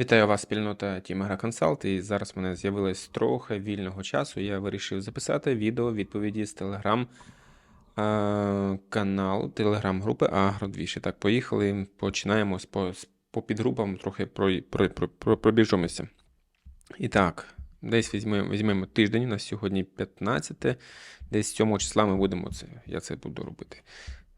Вітаю вас, спільнота Team Agra Consult. І зараз в мене з'явилось трохи вільного часу. Я вирішив записати відео відповіді з телеграм каналу, телеграм-групи Агродвіж. І Так, поїхали. Починаємо по, по підгрупам, трохи про, про, про, про, пробіжимося. І так, десь візьмемо, візьмемо тиждень, у нас сьогодні 15, десь 7 числа ми будемо це. Я це буду робити.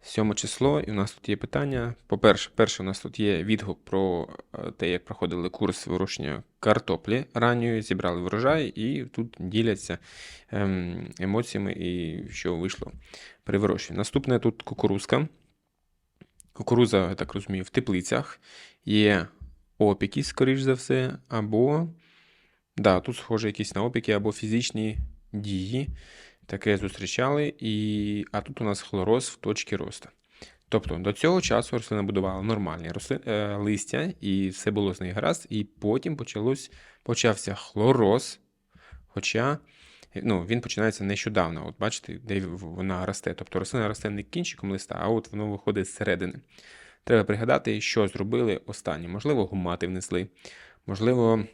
7 число, і у нас тут є питання. По-перше, перше, у нас тут є відгук про е, те, як проходили курс вирощення картоплі ранньої, зібрали врожай, і тут діляться ем, емоціями і що вийшло при вирощуванні. Наступне тут кукурузка. Кукуруза, я так розумію, в теплицях. Є опіки, скоріш за все, або. Да, тут схоже якісь на опіки або фізичні дії. Таке зустрічали, і... а тут у нас хлороз в точці росту. Тобто до цього часу рослина будувала нормальні росли... е, листя, і все було з нею гаразд, і потім почалось... почався хлороз. Хоча ну, він починається нещодавно. От бачите, де вона росте. Тобто рослина росте не кінчиком листа, а от воно виходить зсередини. Треба пригадати, що зробили останні. Можливо, гумати внесли, можливо,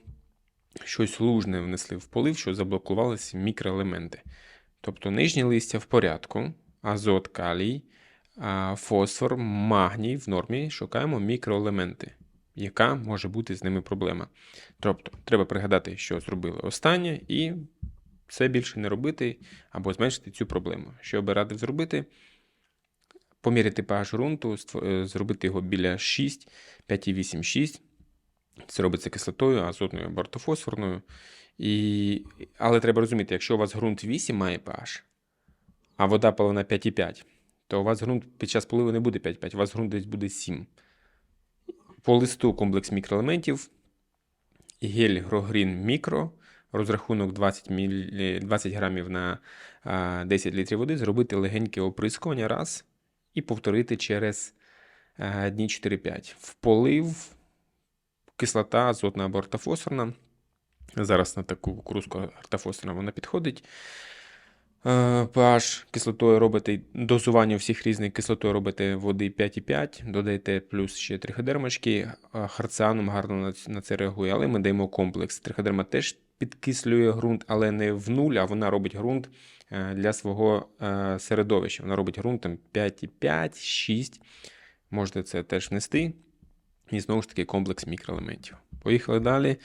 щось лужне внесли в полив, що заблокувалися мікроелементи. Тобто нижні листя в порядку, азот, калій, фосфор, магній в нормі, шукаємо мікроелементи. Яка може бути з ними проблема? Тобто, треба пригадати, що зробили останнє, і це більше не робити або зменшити цю проблему. Що би радив зробити? Поміряти pH ґрунту, е, зробити його біля 6, 5,8, 6. Це робиться кислотою, азотною або ортофосфорною. І... Але треба розуміти, якщо у вас ґрунт 8 має pH, а вода половина 5,5, то у вас ґрунт під час поливу не буде 5,5, у вас ґрунт десь буде 7. По листу комплекс мікроелементів, гель Грогрін Мікро, розрахунок 20, мілі... 20 грамів на 10 літрів води, зробити легеньке оприскування раз і повторити через дні 4-5. В полив кислота азотна або ортофосфорна. Зараз на таку кукурузку ортофосфорна вона підходить. Е, pH кислотою робите дозування всіх різних кислотою робите води 5,5, додаєте плюс ще триходермочки. Е, Харціаном гарно на це реагує, але ми даємо комплекс. Триходерма теж підкислює ґрунт, але не в нуль, а вона робить ґрунт е, для свого середовища. Вона робить ґрунт 5,5, 6. Можете це теж внести. І знову ж таки комплекс мікроелементів. Поїхали далі.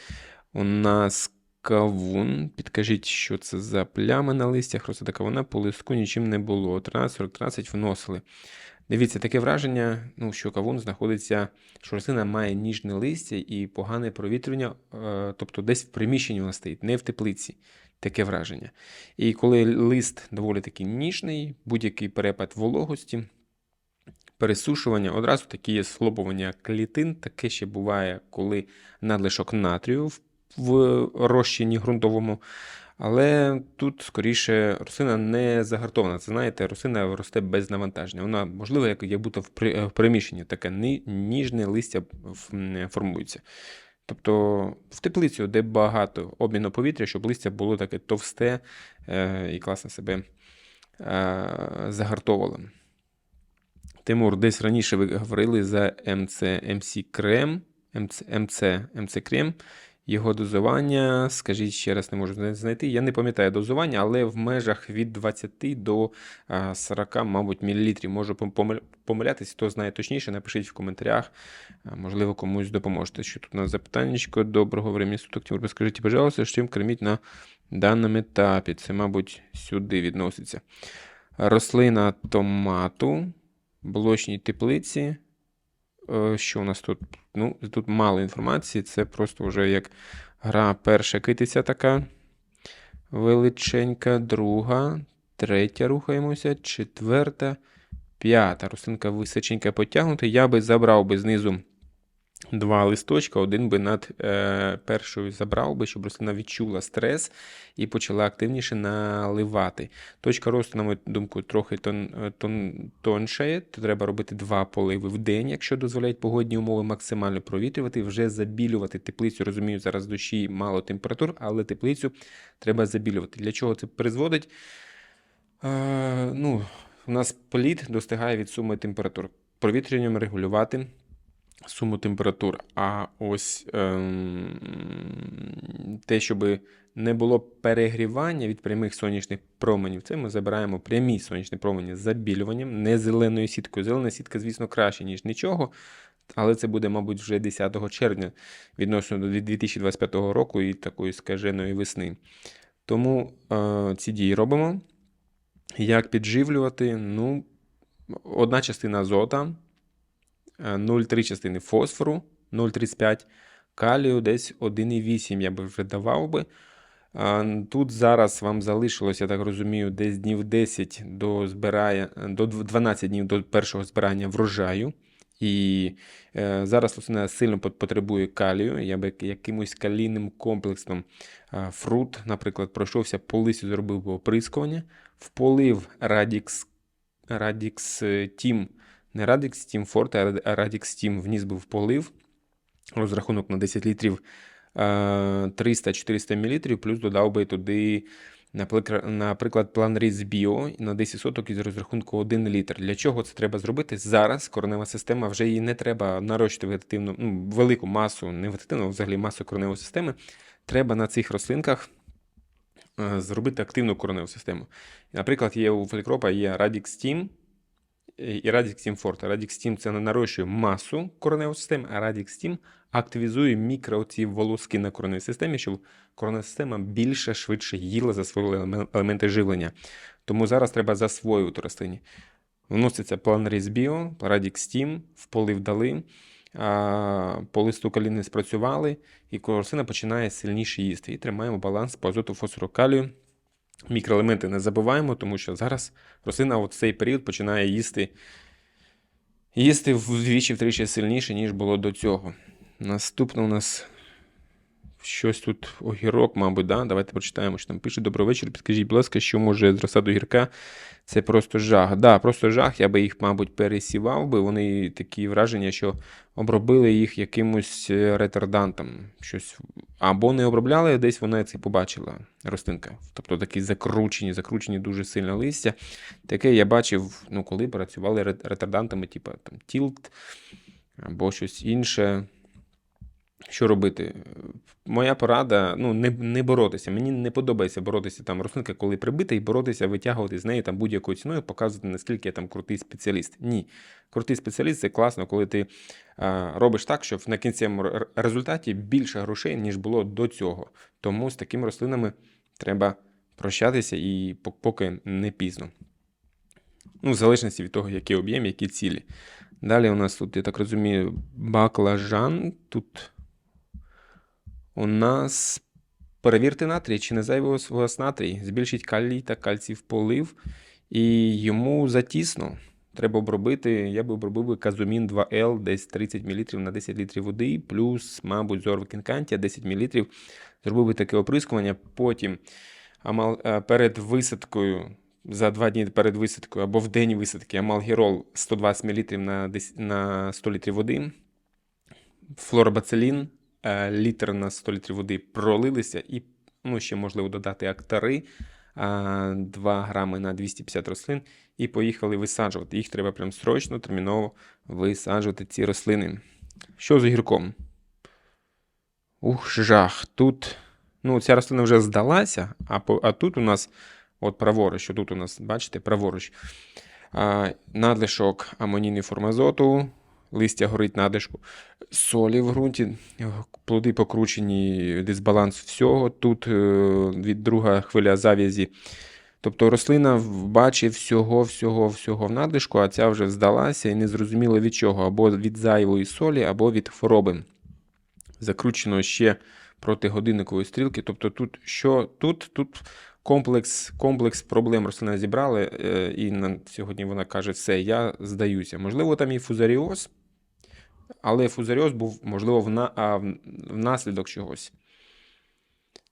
У нас кавун. Підкажіть, що це за плями на листях. Розсада кавуна по листку нічим не було. 13, 40, 13 вносили. Дивіться, таке враження, ну, що кавун знаходиться, що рослина має ніжне листя і погане провітрювання, е, тобто десь в приміщенні вона стоїть, не в теплиці. Таке враження. І коли лист доволі таки ніжний, будь-який перепад вологості, пересушування, одразу такі є схлопування клітин. Таке ще буває, коли надлишок натрію в, в розчині ґрунтовому. Але тут скоріше рослина не загартована. Це знаєте, рослина росте без навантаження. Вона, можливо, як, як будто в, при, в приміщенні таке ніжне листя формується. Тобто в теплицю, де багато обміну повітря, щоб листя було таке товсте е, і класно себе е, загартовувало. Тимур, десь раніше ви говорили за МЦ, МС Крем, МЦ, МЦ, МЦ Крем. Його дозування, скажіть ще раз, не можу знайти. Я не пам'ятаю дозування, але в межах від 20 до 40, мабуть, мілілітрів. Можу пом- помиля- помилятись. Хто знає точніше, напишіть в коментарях. Можливо, комусь допоможете. Що тут у нас запитаннячко? Доброго времени суток. Тимур, скажіть, пожалуйста, чим корміть на даному етапі? Це, мабуть, сюди відноситься. Рослина томату блочній теплиці. Е, Що у нас тут? Ну, тут мало інформації. Це просто вже як гра перша китиця така величенька, друга, третя рухаємося, четверта, п'ята. Рослинка височенька потягнута. Я би забрав би знизу два листочка, один би над е, першою забрав би, щоб рослина відчула стрес і почала активніше наливати. Точка росту, на мою думку, трохи тон, е, тон, тоншає, то треба робити два поливи в день, якщо дозволяють погодні умови максимально провітрювати, вже забілювати теплицю. Розумію, зараз дощі мало температур, але теплицю треба забілювати. Для чого це призводить? Е, ну, у нас політ достигає від суми температур. Провітрюванням регулювати суму температур. А ось ем, те, щоб не було перегрівання від прямих сонячних променів, це ми забираємо прямі сонячні промені з забілюванням, не зеленою сіткою. Зелена сітка, звісно, краще, ніж нічого. Але це буде, мабуть, вже 10 червня відносно до 2025 року і такої скаженої весни. Тому е, ці дії робимо. Як підживлювати? Ну, одна частина азота, 0,3 частини фосфору, 0,35, калію десь 1,8 я би вже давав би. Тут зараз вам залишилось, я так розумію, десь днів 10 до збирання, до 12 днів до першого збирання врожаю. І е, зараз рослина сильно потребує калію. Я би якимось калійним комплексом е, фрут, наприклад, пройшовся по лисі, зробив би оприскування, вполив Radix, Radix Team, не Radix Team Forte, а Radix Team вніс би в полив. Розрахунок на 10 літрів 300-400 мл, плюс додав би туди. Наприклад, план Різ Біо на 10 соток із розрахунку 1 літр. Для чого це треба зробити? Зараз коренева система вже її не треба нарощувати вегетативну, ну, велику масу, не вегетативну, а взагалі масу кореневої системи. Треба на цих рослинках е, зробити активну кореневу систему. Наприклад, є у Фелікропа є Radix Team і Radix Team Forte. Radix Team це не нарощує масу кореневої системи, а Radix Team активізує мікро ці волоски на коронній системі, щоб коронна система більше швидше їла засвоїла елементи живлення. Тому зараз треба засвоювати рослині. Вноситься план Bio, Radix Steam, в полив дали, по листу каліни спрацювали, і рослина починає сильніше їсти. І тримаємо баланс по азоту фосфору калію. Мікроелементи не забуваємо, тому що зараз рослина в цей період починає їсти їсти вдвічі-втричі сильніше, ніж було до цього. Наступне у нас щось тут огірок, мабуть, да? давайте прочитаємо, що там пише. Добрий вечір. Підкажіть, будь ласка, що може з розсаду гірка? Це просто жах. Да, просто жах. Я би їх, мабуть, пересівав би. Вони такі враження, що обробили їх якимось е, ретардантом. Щось. Або не обробляли, десь вона це побачила рослинка. Тобто такі закручені, закручені дуже сильно листя. Таке я бачив, ну, коли працювали ретардантами, типу там тілт або щось інше. Що робити? Моя порада ну, не не боротися. Мені не подобається боротися там рослинка, коли прибита, і боротися, витягувати з неї там будь-якою ціною, показувати, наскільки я там крутий спеціаліст. Ні. Крутий спеціаліст це класно, коли ти а, робиш так, щоб на кінцевому результаті більше грошей, ніж було до цього. Тому з такими рослинами треба прощатися і поки не пізно. Ну, В залежності від того, який об'єм, які цілі. Далі у нас тут, я так розумію, баклажан. Тут у нас перевірте натрій, чи не зайвий у вас натрій, збільшить калій та кальцій в полив, і йому затісно. Треба обробити, я би обробив казумін 2Л, десь 30 мл на 10 літрів води, плюс, мабуть, зорвикінкантія 10 мл. Зробив би таке оприскування. Потім е, перед висадкою, за два дні перед висадкою або в день висадки амалгірол 120 мл на 100 літрів води, флорбацилін Е, літр на 100 літрів води пролилися, і ну, ще можливо додати актари 2 грами на 250 рослин, і поїхали висаджувати. Їх треба прям срочно, терміново висаджувати ці рослини. Що з огірком? Ух, жах. Тут ну, ця рослина вже здалася, а по, а тут у нас, от праворуч, що тут у нас, бачите, праворуч, а, надлишок амонійної форми азоту, листя горить надишку, солі в ґрунті, плоди покручені, дисбаланс всього. Тут е, від друга хвиля зав'язі. Тобто рослина бачить всього-всього-всього в надишку, а ця вже здалася і не зрозуміло від чого, або від зайвої солі, або від хвороби. Закручено ще проти годинникової стрілки. Тобто, тут що тут? Тут комплекс комплекс проблем рослина зібрали, е, і на сьогодні вона каже, все, я здаюся. Можливо, там і фузаріоз. Але фузаріоз був, можливо, внаслідок чогось.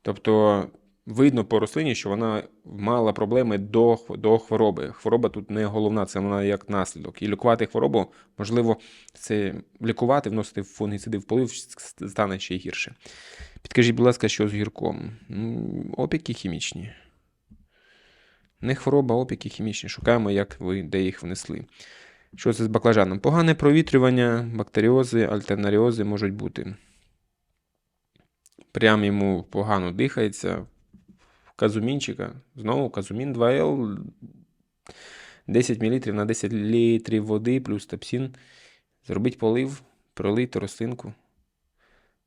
Тобто, видно по рослині, що вона мала проблеми до до хвороби. Хвороба тут не головна, це вона як наслідок. І лікувати хворобу, можливо, це лікувати, вносити фунгіциди в полив стане ще гірше. Підкажіть, будь ласка, що з гірком? Опіки хімічні. Не хвороба, опіки хімічні. Шукаємо, як ви де їх внесли. Що це з баклажаном? Погане провітрювання, бактеріози, альтернаріози можуть бути. Прям йому погано дихається. Казумінчика. Знову казумін 2Л. 10 мл на 10 літрів води плюс тапсін. Зробіть полив, пролити рослинку.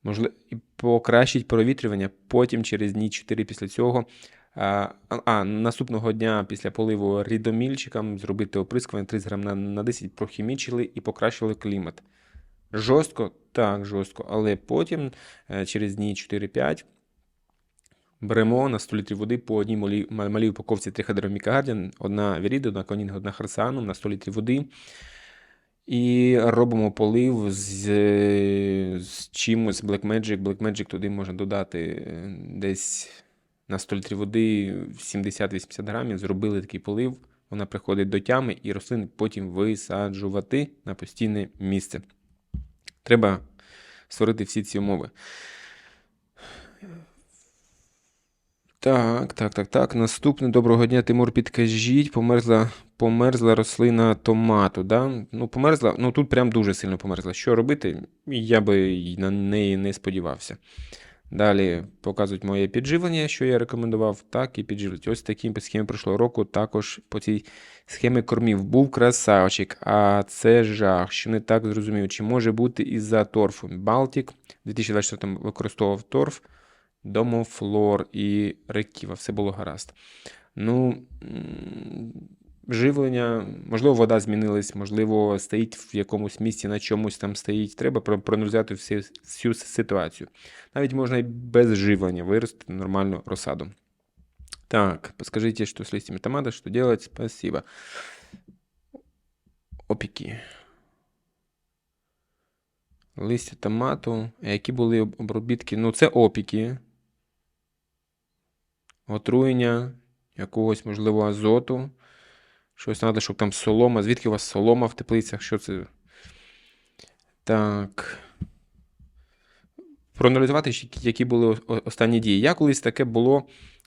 Можливо, покращить провітрювання. Потім через дні 4 після цього. А, а наступного дня після поливу рідомільчиком зробити оприскування 30 грам на, на 10, прохімічили і покращили клімат. Жорстко, так, жорстко, але потім е, через дні 4-5 беремо на 100 літрів води по одній малій, малій упаковці триходеромікардіан, одна віріда, одна конінг, одна харсану на 100 літрів води. І робимо полив з, з чимось Black Magic. Black Magic туди можна додати е, десь на 100 літрів води 70-80 грамів. Зробили такий полив. Вона приходить до тями і рослини потім висаджувати на постійне місце. Треба створити всі ці умови. Так, так, так, так. Наступне доброго дня, Тимур, підкажіть, померзла, померзла рослина томату. Да? Ну, померзла, ну тут прям дуже сильно померзла. Що робити? Я би на неї не сподівався. Далі показують моє підживлення, що я рекомендував, так і підживлюють. Ось таким по схемі пройшлого року також по цій схемі кормів був красавчик, а це жах, що не так зрозумів, чи може бути із-за торфу. Балтік у 2024 використовував торф, домофлор і реківа, все було гаразд. Ну, живлення, можливо, вода змінилась, можливо, стоїть в якомусь місці на чомусь там стоїть. Треба про- проаналізувати всю, всю ситуацію. Навіть можна і без живлення виростити нормальну розсаду. Так, подскажите, что с листьями томата, что делать? Спасибо. Опіки. Листя томату. Які були обробітки? Ну, це опіки. Отруєння якогось, можливо, азоту. Щось надлишок там солома. Звідки у вас солома в теплицях? Що це? Так. Проаналізувати, які були останні дії. Я колись таке було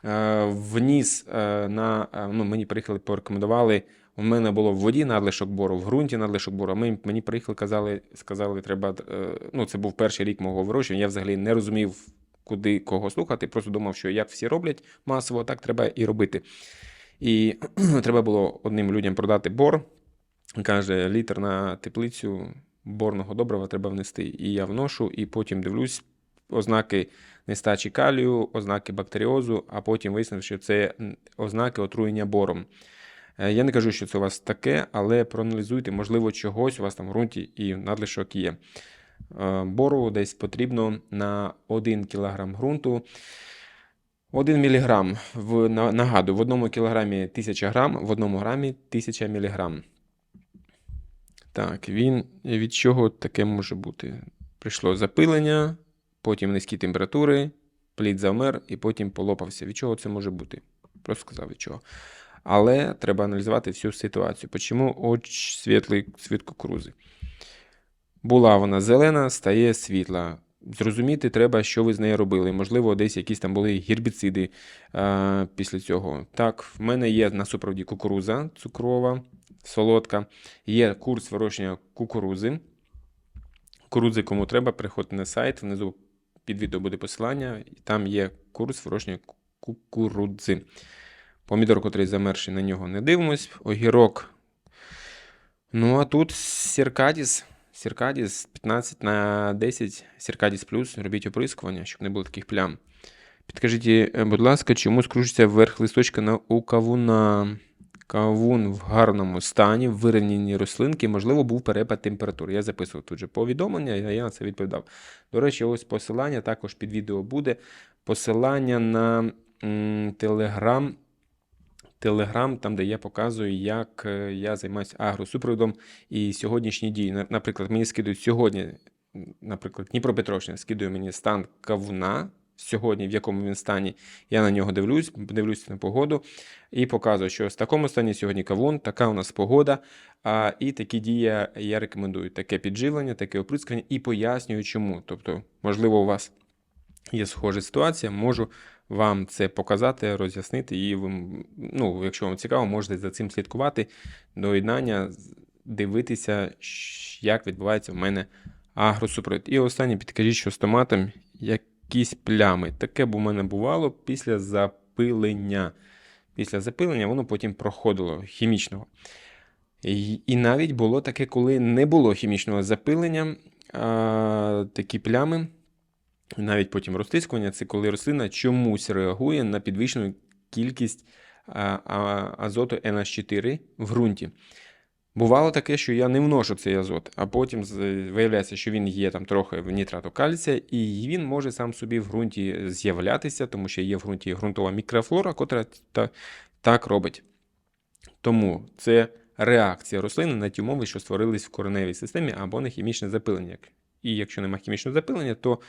е, вніс е, на. е, Ну, мені приїхали, порекомендували. У мене було в воді надлишок бору, в ґрунті надлишок бору. А ми, мені приїхали, казали, сказали, треба. Ну, це був перший рік мого вирощування. Я взагалі не розумів, куди кого слухати. Просто думав, що як всі роблять масово, так треба і робити. І треба було одним людям продати бор. Каже, літр на теплицю борного добрива треба внести. І я вношу, і потім дивлюсь ознаки нестачі калію, ознаки бактеріозу, а потім вияснив, що це ознаки отруєння бором. Е, Я не кажу, що це у вас таке, але проаналізуйте, можливо, чогось у вас там в ґрунті і надлишок є. Е, Бору десь потрібно на 1 кг ґрунту 1 мг. В, нагадую, в одному кілограмі 1000 грам, в одному грамі 1000 мг. Так, він від чого таке може бути? Прийшло запилення, потім низькі температури, плід завмер і потім полопався. Від чого це може бути? Просто сказав від чого. Але треба аналізувати всю ситуацію. Чому оч світлий цвіт кукурузи? Була вона зелена, стає світла. Зрозуміти треба, що ви з нею робили. Можливо, десь якісь там були гербіциди е, після цього. Так, в мене є на супроводі кукуруза цукрова, солодка. Є курс вирощення кукурузи. Кукурузи, кому треба, приходьте на сайт. Внизу під відео буде посилання, там є курс вирощення кукурудзи. Помідор, котрий замерший, на нього не дивимось. Огірок. Ну, а тут Сіркадіс. Сіркадіс 15 на 10, Сіркадіс плюс. Робіть оприскування, щоб не було таких плям. Підкажіть, е, будь ласка, чому скружиться верх листочка на у кавуна? Кавун в гарному стані, вирівняні рослинки, можливо, був перепад температури. Я записував тут же повідомлення, і я на це відповідав. До речі, ось посилання також під відео буде. Посилання на Телеграм. Телеграм, там, де я показую, як е, я займаюся агросупроводом і сьогоднішні дії. Наприклад, мені скидують сьогодні, наприклад, Дніпропетровщина скидує мені стан кавуна сьогодні, в якому він стані. Я на нього дивлюсь, дивлюсь на погоду і показую, що в такому стані сьогодні кавун, така у нас погода. А, і такі дії я- рекомендую: таке підживлення, таке оприскування і пояснюю, чому. Тобто, можливо, у вас є схожа ситуація, можу вам це показати, роз'яснити, і ви, ну, якщо вам цікаво, можете за цим слідкувати. Доєднання дивитися, як відбувається в мене агросупровід. І останнє підкажіть, що з томатом якісь плями. Таке б у мене бувало після запилення. Після запилення воно потім проходило хімічного. І, і навіть було таке, коли не було хімічного запилення, а, такі плями, навіть потім розтискування, це коли рослина чомусь реагує на підвищену кількість азоту NH4 в ґрунті. Бувало таке, що я не вношу цей азот, а потім виявляється, що він є там трохи в нітрату кальція, і він може сам собі в ґрунті з'являтися, тому що є в ґрунті ґрунтова мікрофлора, котра та, так робить. Тому це реакція рослини на ті умови, що створились в кореневій системі або на хімічне запилення. І якщо немає хімічного запилення, то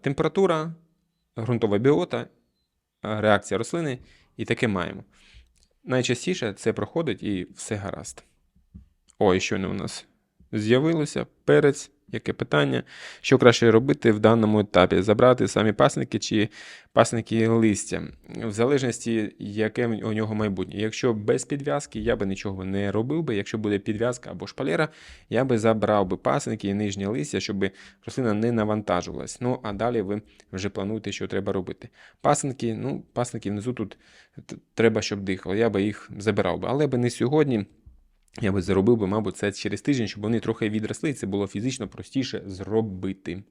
температура, ґрунтова біота, реакція рослини і таке маємо. Найчастіше це проходить і все гаразд. О, що не у нас з'явилося перець. Яке питання? Що краще робити в даному етапі? Забрати самі пасники чи пасники листя? В залежності, яке у нього майбутнє. Якщо без підв'язки, я би нічого не робив би. Якщо буде підв'язка або шпалера, я би забрав би пасники і нижнє листя, щоб рослина не навантажувалась. Ну, а далі ви вже плануєте, що треба робити. Пасенки, ну, пасники внизу тут треба, щоб дихало. Я би їх забирав би, але би не сьогодні. Я би заробив би, мабуть, це через тиждень, щоб вони трохи відросли, і це було фізично простіше зробити.